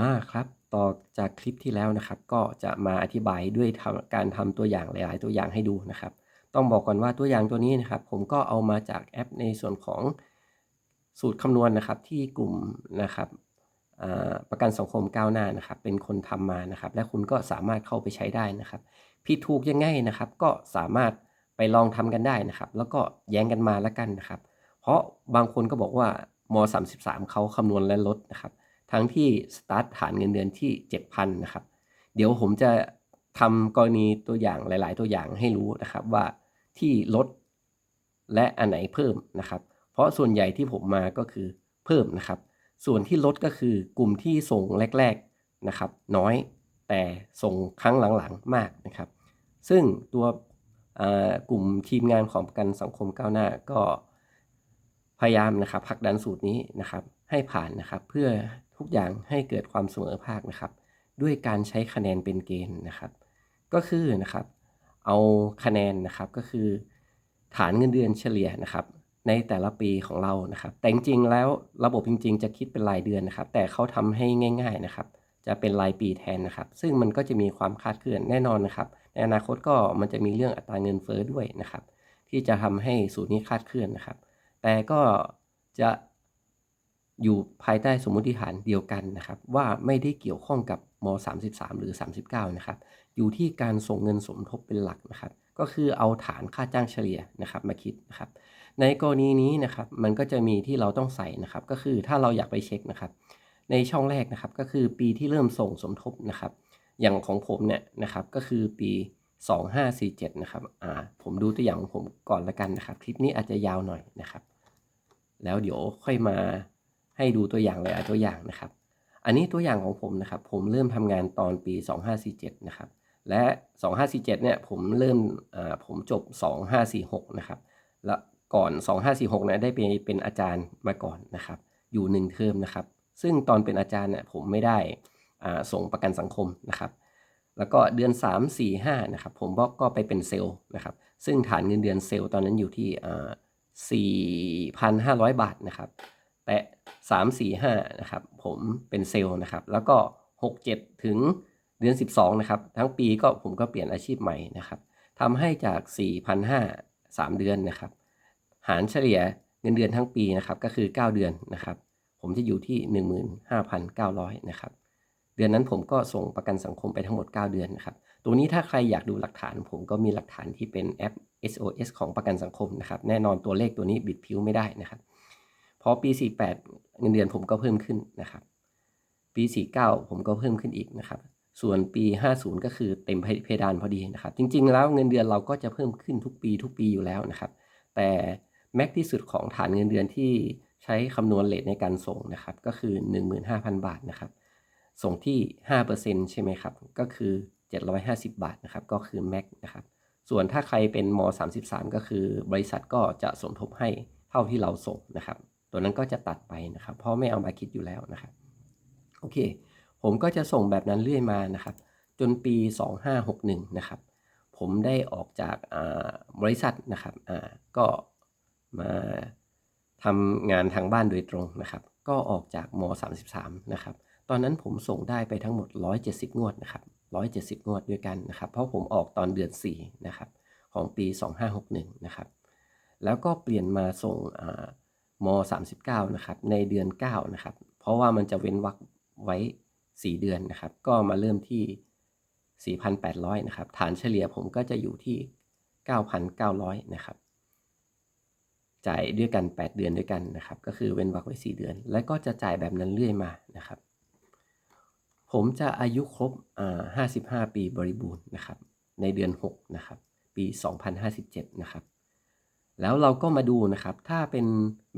มาครับต่อจากคลิปที่แล้วนะครับ ก็จะมาอธิบายด้วยการทำตัวอย่างหลาย ๆ ตัวอย่างให้ดูนะครับ ต้องบอกก่อนว่าตัวอย่างตัวนี้นะครับ ผมก็เอามาจากแอปในส่วนของสูตรคำนวณนะครับที่กลุ่มนะครับประกันสังคมก้าวหน้านะครับ เป็นคนทำมานะครับ และคุณก็สามารถเข้าไปใช้ได้นะครับผิดถูกยังไงนะครับ ก็สามารถไปลองทำกันได้นะครับ แล้วก็แย้งกันมาแล้วกันนะครับ เพราะบางคนก็บอกว่าม 33 เขาคำนวณและลดนะครับ ทั้งที่สตาร์ทฐานเงินเดือนที่ 7,000นะครับ เดี๋ยวผมจะทำกรณีตัวอย่างหลาย ๆ ตัวอย่างให้รู้นะครับว่าที่ลดและอันไหนเพิ่มนะครับ เพราะส่วนใหญ่ที่ผมมาก็คือเพิ่มนะครับ ส่วนที่ลดก็คือกลุ่มที่ส่งแรก ๆนะครับ น้อยแต่ส่งครั้งหลังๆมากนะครับ ซึ่งตัวกลุ่มทีมงานของประกันสังคมก้าวหน้าก็พยายามนะครับผลักดันสูตรนี้นะครับให้ผ่านนะครับเพื่อ ทุกอย่างให้เกิดความเสมอภาคนะครับ ด้วยการใช้คะแนนเป็นเกณฑ์นะครับ ก็คือนะครับเอาคะแนนนะครับก็คือ ฐานเงินเดือนเฉลี่ยนะครับในแต่ละปีของเรานะครับ แต่จริงๆแล้วระบบจริง ๆ จะคิดเป็นรายเดือนนะครับ แต่เขาทำให้ง่าย ๆนะครับ จะเป็นรายปีแทนนะครับ ซึ่งมันก็จะมีความคาดเคลื่อนแน่นอนนะครับ ในอนาคตก็มันจะมีเรื่องอัตราเงินเฟ้อด้วยนะครับ ที่จะทำให้สูตรนี้คาดเคลื่อนนะครับ แต่ก็จะ อยู่ภายใต้สมมติฐานเดียวกันนะครับ ว่าไม่ได้เกี่ยวข้องกับม 33 หรือ 39 นะครับ อยู่ที่การส่งเงินสมทบเป็นหลักนะครับ ก็คือเอาฐานค่าจ้างเฉลี่ยนะครับมาคิดนะครับ ในกรณีนี้นะครับมันก็จะมีที่เราต้องใส่นะครับ ก็คือถ้าเราอยากไปเช็คนะครับ ในช่องแรกนะครับก็คือปีที่เริ่มส่งสมทบนะครับ อย่างของผมเนี่ยนะครับก็คือปี 2547 นะครับอ่าผมดูตัวอย่างของผมก่อนละกันนะครับ คลิปนี้อาจจะยาวหน่อยนะครับ แล้วเดี๋ยวค่อยมา ให้ดูตัวอย่างเลยตัวอย่างนะครับ อันนี้ตัวอย่างของผมนะครับ ผมเริ่มทำงานตอนปี 2547 นะครับ และ 2547 เนี่ยผมเริ่มผมจบ 2546 นะครับ แล้วก่อน 2546นะได้เป็นเป็นอาจารย์มาก่อนนะครับ อยู่1เทอมนะครับ ซึ่งตอนเป็นอาจารย์เนี่ยผมไม่ได้ส่งประกันสังคมนะครับ แล้วก็เดือน 3 4 5 นะครับ ผมก็ไปเป็นเซลล์นะครับ ซึ่งฐานเงินเดือนเซลล์ตอนนั้นอยู่ที่ 4,500 บาทนะครับ แต่3 4 5นะครับ ผมเป็นเซลล์นะครับ แล้วก็6 7ถึงเดือน12นะครับ ทั้งปีก็ผมก็เปลี่ยนอาชีพใหม่นะครับทำให้จาก4,500 3เดือนนะครับ หารเฉลี่ยเงินเดือนทั้งปีนะครับ ก็คือ9เดือนนะครับ ผมจะอยู่ที่15,900นะครับ เดือนนั้นผมก็ส่งประกันสังคมไปทั้งหมด 9 เดือนนะครับ ตัวนี้ถ้าใครอยากดูหลักฐาน ผมก็มีหลักฐานที่เป็นแอป SOS ของประกันสังคมนะครับ แน่นอนตัวเลขตัวนี้บิดผิวไม่ได้นะครับ พอปี 48 เงินเดือนผมก็เพิ่มขึ้นนะครับ ปี 49 ผมก็เพิ่มขึ้นอีกนะครับ ส่วนปี 50 ก็คือเต็มเพดานพอดีนะครับ จริง ๆ แล้วเงินเดือนเราก็จะเพิ่มขึ้นทุกปีทุกปีอยู่แล้วนะครับ แต่แม็กที่สุดของฐานเงินเดือนที่ใช้คำนวณเลทในการส่งนะครับ ก็คือ 15,000 บาทนะครับ ส่งที่ 5%ใช่ไหมครับ ก็คือ 750 บาทนะครับ ก็คือแม็กนะครับส่วนถ้าใครเป็นม 33 ก็คือบริษัทก็จะสมทบให้เท่าที่เราส่งนะครับ ตัวนั้นก็จะตัดไปนะครับเพราะไม่เอามาคิดอยู่แล้วนะครับโอเค ผมก็จะส่งแบบนั้นเรื่อยมานะครับ จนปี 2561 นะครับ ผมได้ออกจากบริษัทนะครับก็มาทำงานทางบ้านโดยตรงนะครับ ก็ออกจากม 33 นะครับ ตอนนั้นผมส่งได้ไปทั้งหมด 170 งวดนะครับ 170 งวดด้วยกันนะครับ เพราะผมออกตอนเดือน 4 นะครับ ของปี 2561 นะครับ แล้วก็เปลี่ยนมาส่ง ม39นะครับในเดือน9นะครับเพราะว่ามันจะเว้นวรรคไว้ 4 เดือนนะครับ ก็มาเริ่มที่ 4,800นะครับฐานเฉลี่ยผมก็จะอยู่ที่ 9,900นะครับจ่ายด้วยกัน 8 เดือนด้วยกันนะครับ ก็คือเว้นวรรคไว้ 4 เดือน และก็จะจ่ายแบบนั้นเรื่อยมานะครับ ผมจะอายุครบ55 ปีบริบูรณ์นะครับ ในเดือน 6 นะครับ ปี 2057 นะครับ แล้วเราก็มาดูนะครับ ถ้าเป็น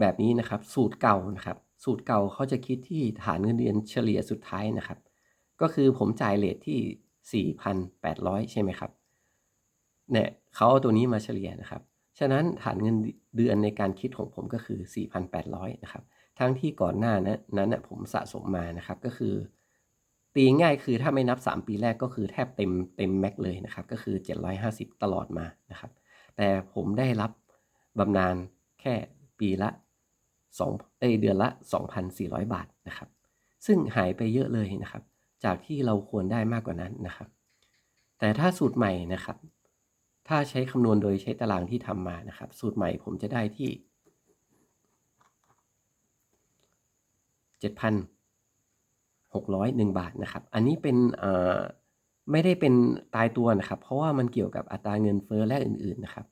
แบบนี้นะครับ สูตรเก่านะครับ สูตรเก่าเขาจะคิดที่ฐานเงินเดือนเฉลี่ยสุดท้ายนะครับ ก็คือผมจ่ายเลทที่ 4,800 ใช่ไหมครับ เนี่ยเขาเอาตัวนี้มาเฉลี่ยนะครับ ฉะนั้นฐานเงินเดือนในการคิดของผมก็คือ 4,800 นะครับ ทั้งที่ก่อนหน้านั้นนะผมสะสมมานะครับ ก็คือ ตีง่ายคือถ้าไม่นับ 3 ปีแรกก็คือแทบเต็มเต็มแม็กเลยนะครับ ก็คือ 750 ตลอดมานะครับ แต่ผมได้รับ บำนาญแค่ปีละ2เอเดือนละ 2,400 บาทนะครับ ซึ่งหายไปเยอะเลยนะครับ จากที่เราควรได้มากกว่านั้นนะครับ แต่ถ้าสูตรใหม่นะครับ ถ้าใช้คำนวณโดยใช้ตารางที่ทำมานะครับ สูตรใหม่ผมจะได้ที่ 7,601 บาทนะครับ อันนี้เป็นไม่ได้เป็นตายตัวนะครับ เพราะว่ามันเกี่ยวกับอัตราเงินเฟ้อและอื่นๆนะครับ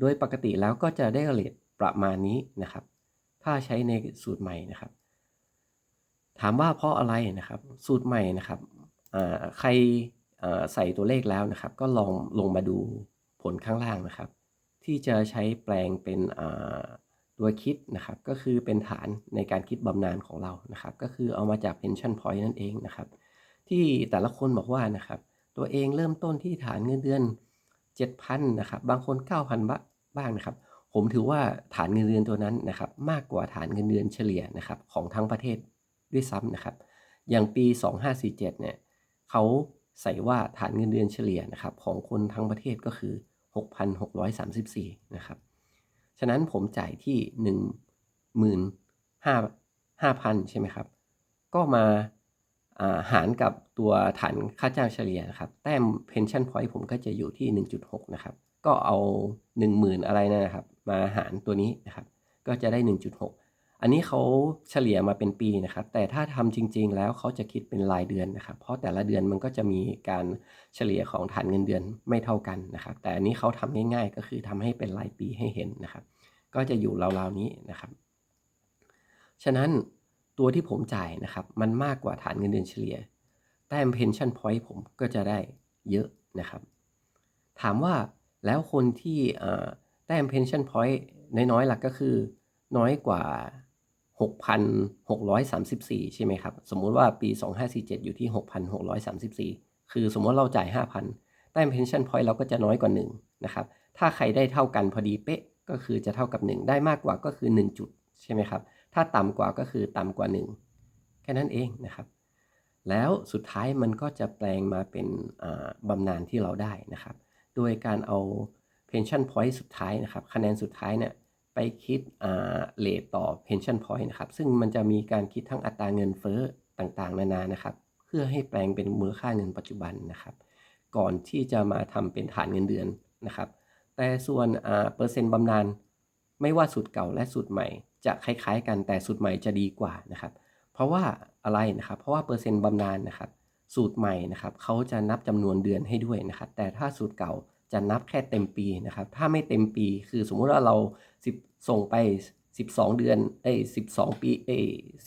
โดยปกติแล้วก็จะได้เรทประมาณนี้นะครับ ถ้าใช้ในสูตรใหม่นะครับ ถามว่าเพราะอะไรนะครับ สูตรใหม่นะครับใครใส่ตัวเลขแล้วนะครับ ก็ลองลงมาดูผลข้างล่างนะครับ ที่จะใช้แปลงเป็นตัวคิดนะครับ ก็คือเป็นฐานในการคิดบำนาญของเรานะครับ ก็คือเอามาจาก pension point นั่นเองนะครับ ที่แต่ละคนบอกว่านะครับ ตัวเองเริ่มต้นที่ฐานเงินเดือน 7,000นะครับบางคน 9,000บ้างนะครับผมถือว่าฐานเงินเดือนตัวนั้นนะครับมากกว่าฐานเงินเดือนเฉลี่ยนะครับของทั้งประเทศด้วยซ้ำนะครับอย่างปี 2547เนี่ยเขาใส่ว่าฐานเงินเดือนเฉลี่ยนะครับของคนทั้งประเทศก็คือ 6,634นะครับฉะนั้นผมจ่ายที่ 15,000 ใช่ไหมครับ ก็มา หารกับตัวฐานค่าจ้างเฉลี่ยนะครับ แต้ม pension point ผมก็จะอยู่ที่ 1.6 นะครับ ก็เอา 10,000 อะไรนะครับ มาหารตัวนี้นะครับ ก็จะได้ 1.6 อันนี้เขาเฉลี่ยมาเป็นปีนะครับ แต่ถ้าทำจริง ๆ แล้วเขาจะคิดเป็นรายเดือนนะครับ เพราะแต่ละเดือนมันก็จะมีการเฉลี่ยของฐานเงินเดือนไม่เท่ากันนะครับ แต่อันนี้เขาทำง่าย ๆ ก็คือทำให้เป็นรายปีให้เห็นนะครับ ก็จะอยู่ราวๆนี้นะครับ ฉะนั้น ตัวที่ผมจ่ายนะครับ มันมากกว่าฐานเงินเดือนเฉลี่ย แต้ม pension point ผมก็จะได้เยอะนะครับ ถามว่าแล้วคนที่แต้ม pension point น้อยๆหลักก็คือ น้อยกว่า 6,634 ใช่ไหมครับ สมมุติว่าปี 2547 อยู่ที่ 6,634 คือสมมติเราจ่าย 5,000 แต้ม pension point เราก็จะน้อยกว่า1นะครับ ถ้าใครได้เท่ากันพอดีเป๊ะก็คือจะเท่ากับ 1 ได้มากกว่าก็คือ 1 จุดใช่ไหมครับ ถ้าต่ำกว่าก็คือต่ำกว่า 1 แค่นั้นเองนะครับ แล้วสุดท้ายมันก็จะแปลงมาเป็นบำนาญที่เราได้นะครับ โดยการเอา pension point สุดท้ายนะครับ คะแนนสุดท้ายเนี่ยไปคิดเลทต่อ pension point นะครับ ซึ่งมันจะมีการคิดทั้งอัตราเงินเฟ้อต่างๆ นานานะครับ เพื่อให้แปลงเป็นมูลค่าเงินปัจจุบันนะครับ ก่อนที่จะมาทำเป็นฐานเงินเดือนนะครับ แต่ส่วนเปอร์เซ็นต์บำนาญไม่ว่าสูตรเก่าและสูตรใหม่ จะคล้ายๆ กันแต่สูตรใหม่จะดีกว่านะครับ เพราะว่าอะไรนะครับ เพราะว่าเปอร์เซ็นต์บำนาญนะครับ สูตรใหม่นะครับเขาจะนับจำนวนเดือนให้ด้วยนะครับ แต่ถ้าสูตรเก่าจะนับแค่เต็มปีนะครับ ถ้าไม่เต็มปีคือสมมุติว่าเรา10ส่งไป 12 เดือนเอ้ย12 ปีเอ้ย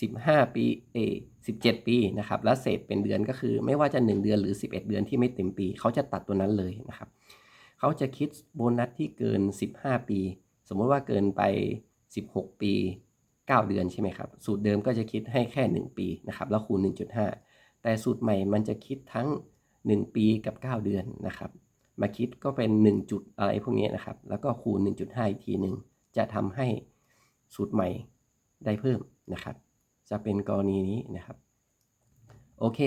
15 ปีเอ้ย17 ปีนะครับ แล้วเศษเป็นเดือนก็คือ ไม่ว่าจะ 1 เดือนหรือ 11 เดือนที่ไม่เต็มปี เขาจะตัดตัวนั้นเลยนะครับ เขาจะคิดโบนัสที่เกิน 15 ปี สมมติว่าเกินไป 16 ปี 9 เดือนใช่ไหมครับ สูตรเดิมก็จะคิดให้แค่ 1 ปีนะครับแล้วคูณ 1.5 แต่สูตรใหม่มันจะคิดทั้ง 1 ปีกับ 9 เดือนนะครับ มาคิดก็เป็น 1 จุดอะไรพวกนี้นะครับ แล้วก็คูณ 1.5 อีกทีหนึ่งจะทำให้สูตรใหม่ได้เพิ่มนะครับ จะเป็นกรณีนี้นะครับ โอเค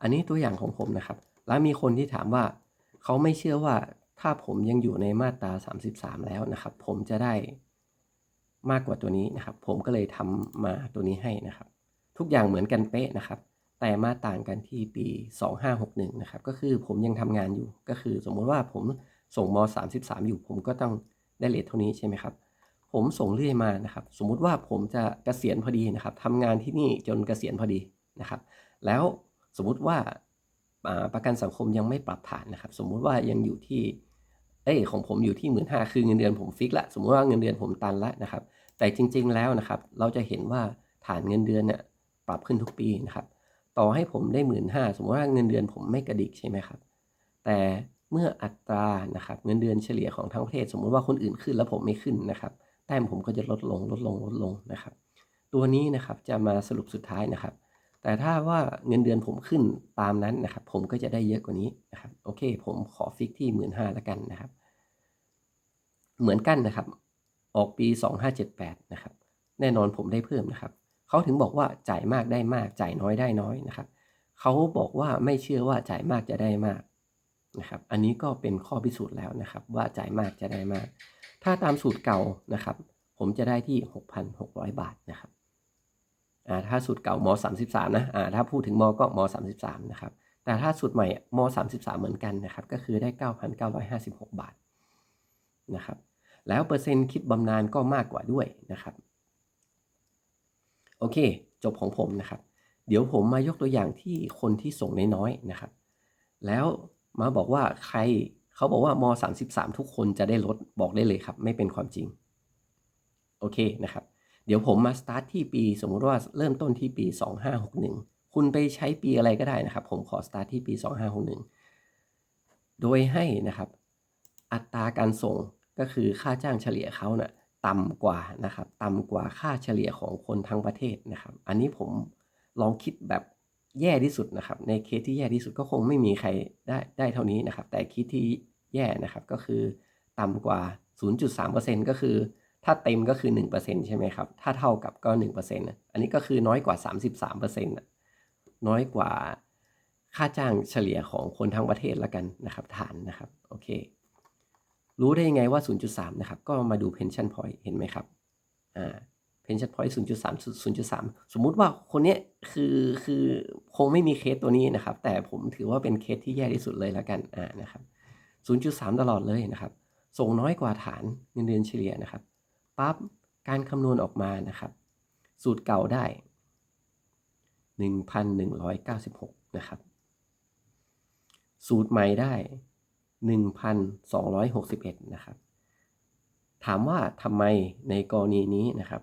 อันนี้ตัวอย่างของผมนะครับ แล้วมีคนที่ถามว่าเขาไม่เชื่อว่าถ้าผมยังอยู่ในมาตรา 33 แล้วนะครับ ผมจะได้ มากกว่าตัวนี้นะครับ ผมก็เลยทำมาตัวนี้ให้นะครับ ทุกอย่างเหมือนกันเป๊ะนะครับ แต่มาต่างกันที่ปี 2561 นะครับ ก็คือผมยังทำงานอยู่ ก็คือสมมติว่าผมส่งม 33 อยู่ ผมก็ต้องได้เลทเท่านี้ใช่ไหมครับ ผมส่งเรื่อยมานะครับ สมมุติว่าผมจะเกษียณพอดีนะครับทำงานที่นี่จนเกษียณพอดีนะครับ แล้วสมมุติว่าประกันสังคมยังไม่ปรับฐานนะครับ สมมุติว่ายังอยู่ที่ เอ้ของผมอยู่ที่หมื่นห้าคือเงินเดือนผมฟิกละสมมติว่าเงินเดือนผมตันละนะครับ แต่จริง ๆแล้วนะครับ เราจะเห็นว่าฐานเงินเดือนเนี่ยปรับขึ้นทุกปีนะครับต่อให้ผมได้หมื่นห้าสมมติว่าเงินเดือนผมไม่กระดิกใช่ไหมครับ แต่เมื่ออัตรานะครับเงินเดือนเฉลี่ยของทั้งประเทศ สมมุติว่าคนอื่นขึ้นแล้วผมไม่ขึ้นนะครับ แต้มผมก็จะลดลงลดลงลดลงนะครับ ตัวนี้นะครับจะมาสรุปสุดท้ายนะครับ แต่ถ้าว่าเงินเดือนผมขึ้นตามนั้นนะครับ ผมก็จะได้เยอะกว่านี้นะครับ โอเค ผมขอฟิกที่หมื่นห้าแล้วกันนะครับ เหมือนกันนะครับ ออกปี 2578 นะครับ แน่นอนผมได้เพิ่มนะครับ เขาถึงบอกว่าจ่ายมากได้มาก จ่ายน้อยได้น้อยนะครับ เขาบอกว่าไม่เชื่อว่าจ่ายมากจะได้มากนะครับ อันนี้ก็เป็นข้อพิสูจน์แล้วนะครับ ว่าจ่ายมากจะได้มาก ถ้าตามสูตรเก่านะครับ ผมจะได้ที่ 6,600 บาทนะครับ ถ้าสูตรเก่าม33นะอ่าถ้าพูดถึงมก็ม33นะครับแต่ถ้าสูตรใหม่ม33เหมือนกันนะครับก็คือได้ 9,956 บาทนะครับแล้วเปอร์เซ็นต์คิดบำนาญก็มากกว่าด้วยนะครับโอเค จบของผมนะครับ เดี๋ยวผมมายกตัวอย่างที่คนที่ส่งน้อยๆนะครับ แล้วมาบอกว่าใครเขาบอกว่าม33 ทุกคนจะได้ลดบอกได้เลยครับ ไม่เป็นความจริง โอเคนะครับ เดี๋ยวผมมาสตาร์ทที่ปี สมมุติว่าเริ่มต้นที่ปี 2561 คุณไปใช้ปีอะไรก็ได้นะครับ ผมขอสตาร์ทที่ปี 2561 โดยให้นะครับ อัตราการส่งก็คือค่าจ้างเฉลี่ยเขานะ่ะต่ำกว่านะครับต่ำกว่าค่าเฉลี่ยของคนทั้งประเทศนะครับ อันนี้ผมลองคิดแบบแย่ที่สุดนะครับ ในเคสที่แย่ที่สุดก็คงไม่มีใครได้ได้เท่านี้นะครับ แต่คิดที่แย่นะครับก็คือต่ำกว่า 0.3%ก็คือ ถ้าเต็มก็คือ 1%ใช่ไหมครับ ถ้าเท่ากับก็1%นะอันนี้ก็คือน้อยกว่า 33%นะน้อยกว่าค่าจ้างเฉลี่ยของคนทั้งประเทศละกันนะครับฐานนะครับโอเค รู้ได้ยังไงว่า 0.3 นะครับ ก็มาดู pension point เห็นไหมครับอ่า pension point 0.3 0.3 สมมุติว่าคนนี้คือคือคงไม่มีเคสตัวนี้นะครับ แต่ผมถือว่าเป็นเคสที่แย่ที่สุดเลยละกันอ่านะครับ 0.3 ตลอดเลยนะครับ ส่งน้อยกว่าฐานเงินเดือนเฉลี่ยนะครับ ปั๊บการคำนวณออกมานะครับ สูตรเก่าได้ 1,196 นะครับ สูตรใหม่ได้ 1,261 นะครับ ถามว่าทำไมในกรณีนี้นะครับ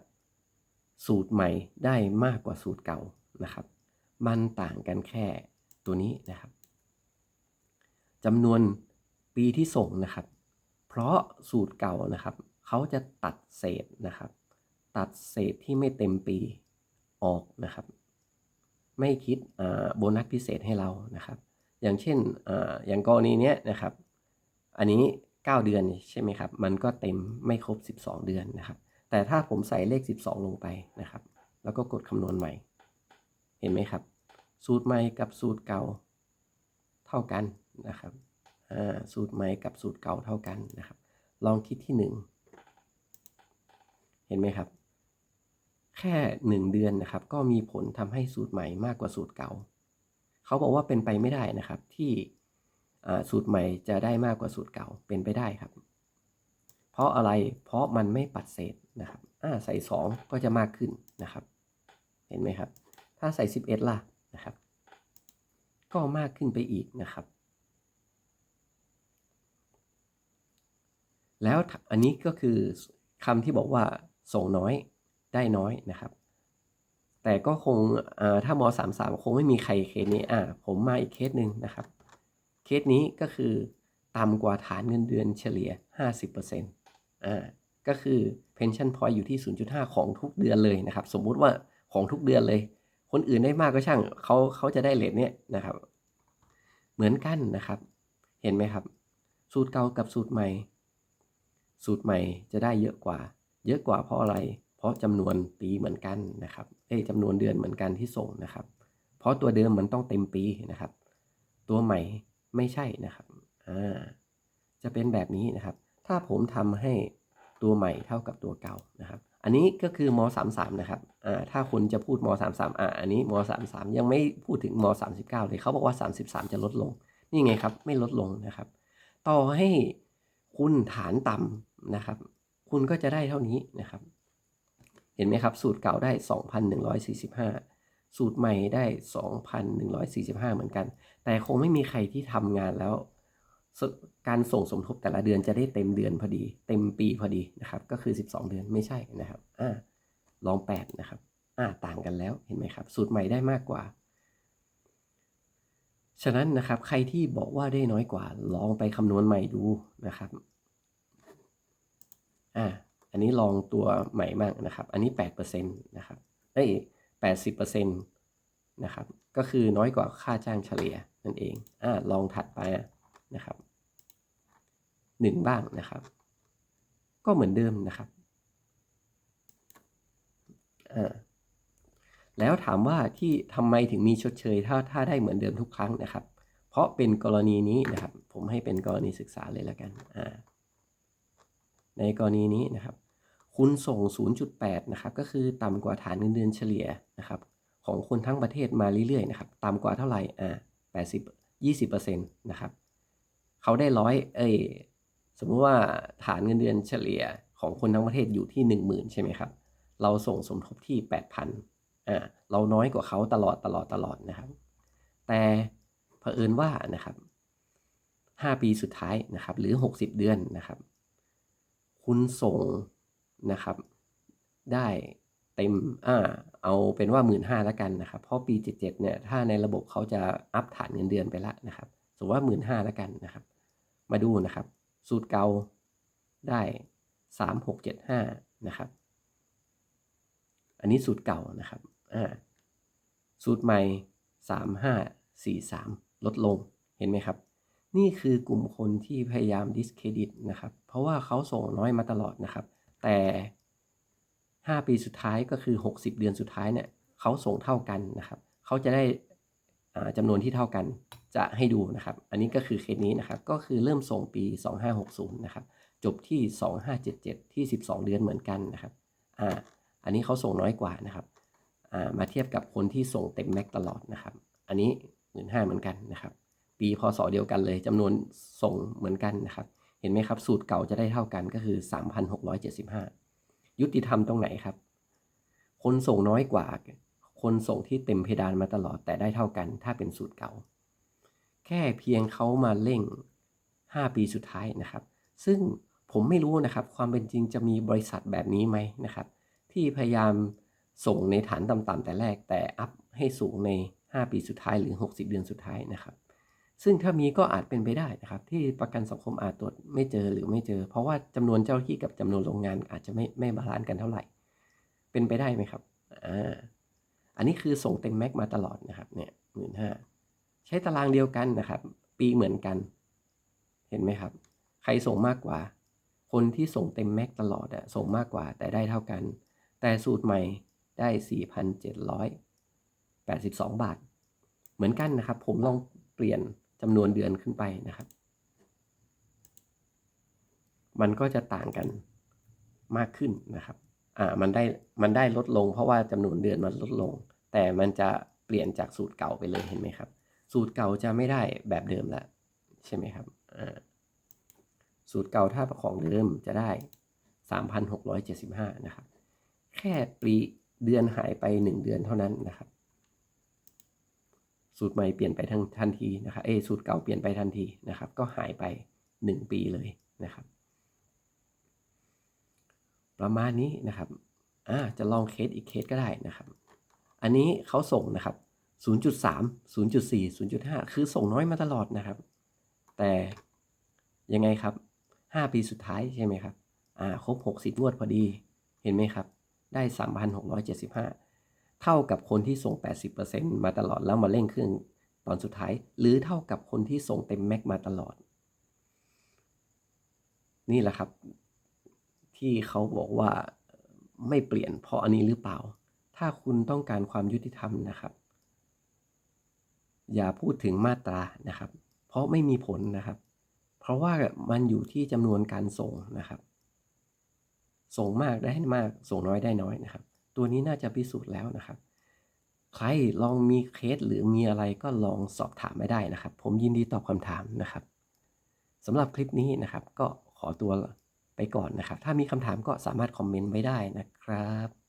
สูตรใหม่ได้มากกว่าสูตรเก่านะครับ มันต่างกันแค่ตัวนี้นะครับจำนวนปีที่ส่งนะครับ เพราะสูตรเก่านะครับ เขาจะตัดเศษนะครับ ตัดเศษที่ไม่เต็มปีออกนะครับ ไม่คิดโบนัสพิเศษให้เรานะครับ อย่างเช่นออย่างกรณีนี้นะครับ อันนี้ 9 เดือนใช่ไหมครับ มันก็เต็มไม่ครบ 12 เดือนนะครับ แต่ถ้าผมใส่เลข 12 ลงไปนะครับ แล้วก็กดคำนวณใหม่ เห็นไหมครับ สูตรใหม่กับสูตรเก่าเท่ากันนะครับสูตรใหม่กับสูตรเก่าเท่ากันนะครับ ลองคิดที่ 1 เห็นไหมครับ แค่ 1 เดือนนะครับ ก็มีผลทำให้สูตรใหม่มากกว่าสูตรเก่า เขาบอกว่าเป็นไปไม่ได้นะครับ ที่สูตรใหม่จะได้มากกว่าสูตรเก่าเป็นไปได้ครับ เพราะอะไรเพราะมันไม่ปัดเศษนะครับอ่าใส่ 2 ก็จะมากขึ้นนะครับ เห็นไหมครับ ถ้าใส่ 11 ล่ะนะครับ ก็มากขึ้นไปอีกนะครับแล้วอันนี้ก็คือคำที่บอกว่า ส่งน้อยได้น้อยนะครับ แต่ก็คงถ้าม33 คงไม่มีใครเคสนี้อ่าผมมาอีกเคสหนึ่งนะครับ เคสนี้ก็คือต่ำกว่าฐานเงินเดือนเฉลี่ย 50%อ่าก็คือ pension point อยู่ที่ 0.5 ของทุกเดือนเลยนะครับ สมมุติว่าของทุกเดือนเลย คนอื่นได้มากก็ช่างเขาเขาจะได้เลทเนี้ยนะครับ เหมือนกันนะครับ เห็นไหมครับ สูตรเก่ากับสูตรใหม่ สูตรใหม่จะได้เยอะกว่า เยอะกว่าเพราะอะไร เพราะจำนวนปีเหมือนกันนะครับเอ้จำนวนเดือนเหมือนกันที่ส่งนะครับ เพราะตัวเดิมมันต้องเต็มปีนะครับ ตัวใหม่ไม่ใช่นะครับอ่าจะเป็นแบบนี้นะครับ ถ้าผมทำให้ตัวใหม่เท่ากับตัวเก่านะครับ อันนี้ก็คือม33นะครับอ่าถ้าคุณจะพูดม33อ่าอันนี้ม33ยังไม่พูดถึงม39เลยเขาบอกว่า 33 จะลดลง นี่ไงครับ ไม่ลดลงนะครับ ต่อให้คุณฐานต่ำนะครับ คุณก็จะได้เท่านี้นะครับ เห็นไหมครับ สูตรเก่าได้ 2,145 สูตรใหม่ได้ 2,145 เหมือนกัน แต่คงไม่มีใครที่ทำงานแล้ว การส่งสมทบแต่ละเดือนจะได้เต็มเดือนพอดี เต็มปีพอดีนะครับ ก็คือ 12 เดือนไม่ใช่นะครับอ่าลอง 8 นะครับอ่าต่างกันแล้วเห็นไหมครับ สูตรใหม่ได้มากกว่าฉะนั้นนะครับใครที่บอกว่าได้น้อยกว่าลองไปคำนวณใหม่ดูนะครับ อ่าอันนี้ลองตัวใหม่มากนะครับ อันนี้ 8%นะครับเอ้ย80%นะครับ ก็คือน้อยกว่าค่าจ้างเฉลี่ยนั่นเอง อ่า ลองถัดไปนะครับหนึ่งบ้างนะครับ ก็เหมือนเดิมนะครับ อ่า แล้วถามว่าที่ทำไมถึงมีชดเชย ถ้าถ้าได้เหมือนเดิมทุกครั้งนะครับ เพราะเป็นกรณีนี้นะครับ ผมให้เป็นกรณีศึกษาเลยแล้วกัน อ่า ในกรณีนี้นะครับ คุณส่ง 0.8 นะครับ ก็คือต่ำกว่าฐานเงินเดือนเฉลี่ยนะครับ ของคนทั้งประเทศมาเรื่อยๆนะครับ ต่ำกว่าเท่าไหร่ อ่า80 20%นะครับ เขาได้ร้อยเอ้ยสมมุติว่าฐานเงินเดือนเฉลี่ยของคนทั้งประเทศอยู่ที่ 10,000 ใช่ไหมครับ เราส่งสมทบที่ 8,000อ่าเราน้อยกว่าเขาตลอดตลอดตลอดนะครับ แต่เผอิญว่านะครับ 5 ปีสุดท้ายนะครับ หรือ 60 เดือนนะครับ คุณส่งนะครับ ได้เต็มอ่าเอาเป็นว่า 15,000แล้วกันนะครับ เพราะปี 77เนี่ยถ้าในระบบเขาจะอัพฐานเงินเดือนไปล้วนะครับ สมมติว่า 15,000แล้วกันนะครับ มาดูนะครับ สูตรเก่าได้3675นะครับ อันนี้สูตรเก่านะครับอ่าสูตรใหม่3543ลดลงเห็นไหมครับ นี่คือกลุ่มคนที่พยายามดิสเครดิตนะครับ เพราะว่าเขาส่งน้อยมาตลอดนะครับ แต่ 5 ปีสุดท้ายก็คือ 60 เดือนสุดท้ายเนี่ยเขาส่งเท่ากันนะครับ เขาจะได้จำนวนที่เท่ากันจะให้ดูนะครับ อันนี้ก็คือเคสนี้นะครับ ก็คือเริ่มส่งปี 2560 นะครับ จบที่ 2577 ที่ 12 เดือนเหมือนกันนะครับอ่าอันนี้เขาส่งน้อยกว่านะครับอ่ามาเทียบกับคนที่ส่งเต็มแม็กตลอดนะครับ อันนี้ 15,000เหมือนกันนะครับ ปีพศเดียวกันเลยจำนวนส่งเหมือนกันนะครับ เห็นไหมครับ สูตรเก่าจะได้เท่ากันก็คือ 3,675 ยุติธรรมตรงไหนครับ คนส่งน้อยกว่า คนส่งที่เต็มเพดานมาตลอดแต่ได้เท่ากัน ถ้าเป็นสูตรเก่า แค่เพียงเขามาเร่ง 5 ปีสุดท้ายนะครับ ซึ่งผมไม่รู้นะครับ ความเป็นจริงจะมีบริษัทแบบนี้ไหมนะครับ ที่พยายามส่งในฐานต่ำๆแต่แรกแต่อัพให้สูงใน 5 ปีสุดท้ายหรือ 60 เดือนสุดท้ายนะครับ ซึ่งถ้ามีก็อาจเป็นไปได้นะครับ ที่ประกันสังคมอาจตรวจไม่เจอหรือไม่เจอ เพราะว่าจำนวนเจ้าหน้าที่กับจำนวนโรงงานอาจจะไม่ไม่บาลานซ์กันเท่าไหร่ เป็นไปได้ไหมครับอ่าอันนี้คือส่งเต็มแม็กมาตลอดนะครับเนี่ยหมื่นห้าใช้ตารางเดียวกันนะครับ ปีเหมือนกัน เห็นไหมครับ ใครส่งมากกว่า คนที่ส่งเต็มแม็กตลอดอะส่งมากกว่าแต่ได้เท่ากัน แต่สูตรใหม่ได้ 4,782 บาท เหมือนกันนะครับ ผมลองเปลี่ยน จำนวนเดือนขึ้นไปนะครับ มันก็จะต่างกันมากขึ้นนะครับ อ่า มันได้ มันได้ลดลง เพราะว่าจำนวนเดือนมันลดลง แต่มันจะเปลี่ยนจากสูตรเก่าไปเลยเห็นไหมครับ สูตรเก่าจะไม่ได้แบบเดิมแล้วใช่ไหมครับ อ่า สูตรเก่าถ้าประของเดิมจะได้ 3,675 นะครับ แค่ปีเดือนหายไป 1 เดือนเท่านั้นนะครับ สูตรใหม่เปลี่ยนไปทั้งทันทีนะครับเอสูตรเก่าเปลี่ยนไปทันทีนะครับ ก็หายไป 1 ปีเลยนะครับ ประมาณนี้นะครับอ่าจะลองเคสอีกเคสก็ได้นะครับ อันนี้เขาส่งนะครับ 0.3 0.4 0.5 คือส่งน้อยมาตลอดนะครับ แต่ยังไงครับ 5 ปีสุดท้ายใช่ไหมครับอ่าครบ 60งวดพอดีเห็นไหมครับ ได้ 3,675 เท่ากับคนที่ส่ง 80%มาตลอดแล้วมาเร่งเครื่องตอนสุดท้าย หรือเท่ากับคนที่ส่งเต็มแม็กมาตลอด นี่แหละครับ ที่เขาบอกว่าไม่เปลี่ยนเพราะอันนี้หรือเปล่า ถ้าคุณต้องการความยุติธรรมนะครับ อย่าพูดถึงมาตรานะครับ เพราะไม่มีผลนะครับ เพราะว่ามันอยู่ที่จำนวนการส่งนะครับ ส่งมากได้มาก ส่งน้อยได้น้อยนะครับ ตัวนี้น่าจะพิสูจน์แล้วนะครับ ใครลองมีเคสหรือมีอะไรก็ลองสอบถามไม่ได้นะครับ ผมยินดีตอบคำถามนะครับสำหรับคลิปนี้นะครับ ก็ขอตัวไปก่อนนะครับ ถ้ามีคำถามก็สามารถคอมเมนต์ไว้ได้นะครับ